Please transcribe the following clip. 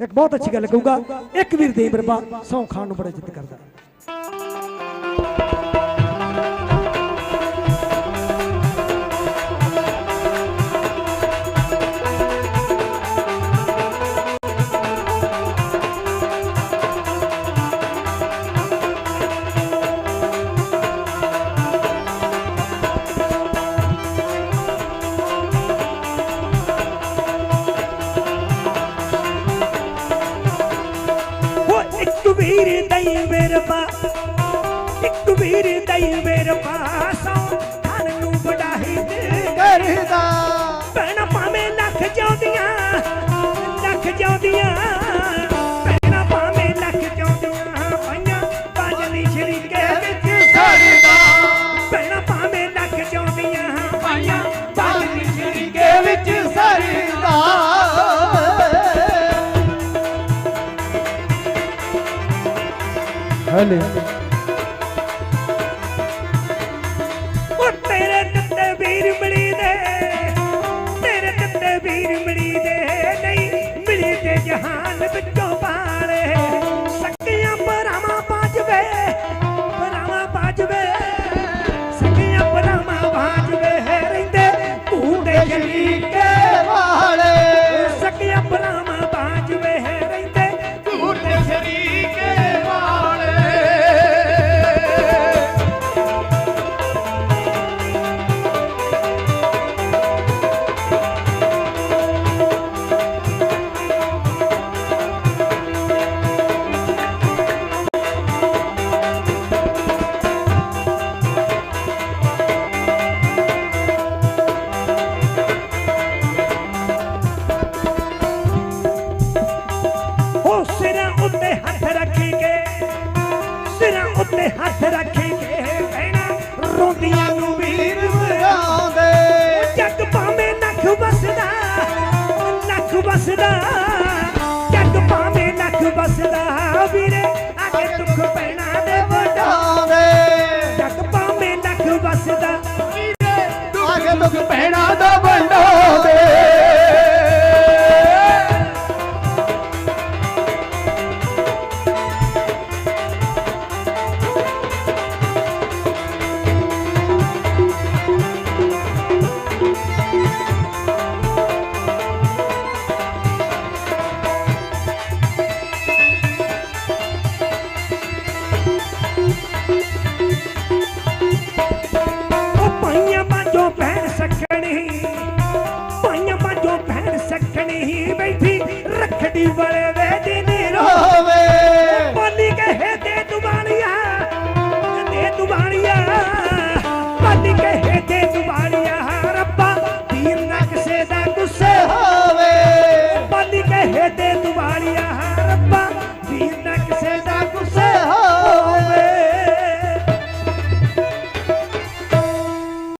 ਇੱਕ ਬਹੁਤ ਅੱਛੀ ਗੱਲ ਕਹੂੰਗਾ, ਇੱਕ ਵੀਰ ਦੇ ਬਰਬਾ ਸੌ ਖਾਨ ਨੂੰ ਬੜਾ ਜਿੱਦ ਕਰਦਾ। ਉਹ ਇੱਕ ਵੀਰ ਦਈ ਮੇਰਪਾ ਇੱਕ ਵੀਰ ભલે. ਸਿਰਾਂ ਉੱਤੇ ਹੱਥ ਰੱਖੀ ਕੇ ਸਿਰਾਂ ਉੱਤੇ ਹੱਥ ਰੱਖੀ ਕੇ ਕਹਿਣਾ ਰੋਂਦੀਆਂ ਨੂੰ ਵੀਰ ਮੇਰਾ ਆਉਂਦੇ ਜੱਗ ਭਾਵੇਂ ਨੱਖ ਵਸਦਾ ਨੱਖ ਵਸਦਾ। ਜੱਗ ਭਾਵੇਂ ਨੱਖ ਵਸਦਾ ਵੀਰੇ ਅੱਗੇ ਦੁੱਖ ਪੈਣਾ ਬੈਠੀ ਰਖੜੀ ਵਾਲੇ ਵੇ ਜਿਨੀ ਰੋਵੇ ਬੋਲੀ ਕਹੇ ਤੇ ਦੁਬਾਣੀਆ ਤੇ ਦੁਬਾਣੀਆ ਬੋਲੀ ਕਹੇ ਤੇ ਦੁਬਾਣੀਆ ਰੱਬਾ ਤੀਰ ਨਾ ਕਿਸੇ ਦਾ